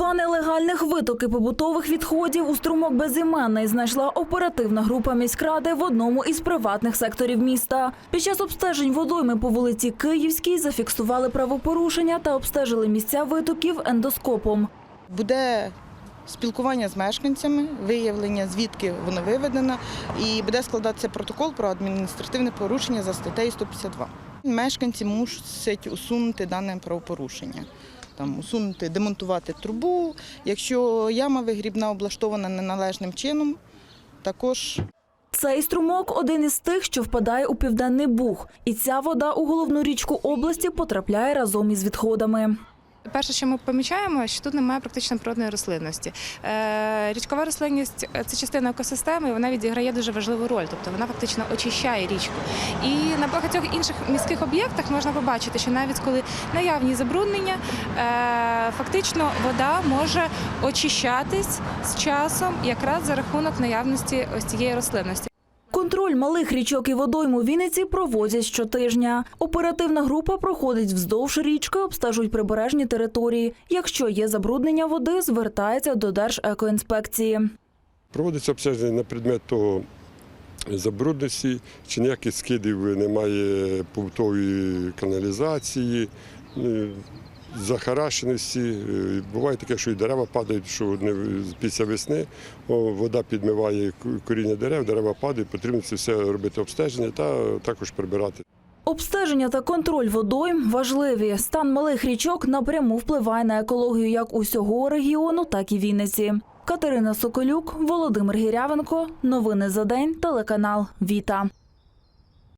Два нелегальних витоки побутових відходів у струмок безіменний знайшла оперативна група міськради в одному із приватних секторів міста. Під час обстежень водойми по вулиці Київській зафіксували правопорушення та обстежили місця витоків ендоскопом. Буде спілкування з мешканцями, виявлення, звідки воно виведено, і буде складатися протокол про адміністративне порушення за статтею 152. Мешканці мусять усунути дане правопорушення. Там усунути, демонтувати трубу. Якщо яма вигрібна облаштована неналежним чином, також Цей струмок один із тих, що впадає у південний буг, і ця вода у головну річку області потрапляє разом із відходами. Перше, що ми помічаємо, що тут немає практично природної рослинності. Е, річкова рослинність е, це частина екосистеми, і вона відіграє дуже важливу роль, тобто вона фактично очищає річку. І на багатьох інших міських об'єктах можна побачити, що навіть коли наявні забруднення, е, фактично вода може очищатись з часом якраз за рахунок наявності ось цієї рослинності. Контроль малих річок і водойм у Вінниці проводять щотижня. Оперативна група проходить вздовж річки, обстежують прибережні території. Якщо є забруднення води, звертається до Держекоінспекції. Проводиться обстеження на предмет того забрудності, чи ніяких скидів немає побутової каналізації, е, захарашеності. Е, Буває таке, що і дерева падають, що після весни вода підмиває коріння дерев, дерева падають, потрібно це все робити обстеження та також прибирати. Обстеження та контроль водойм важливі. Стан малих річок напряму впливає на екологію як усього регіону, так і Вінниці. Катерина Соколюк, Володимир Гірявенко. Новини за день. Телеканал Віта.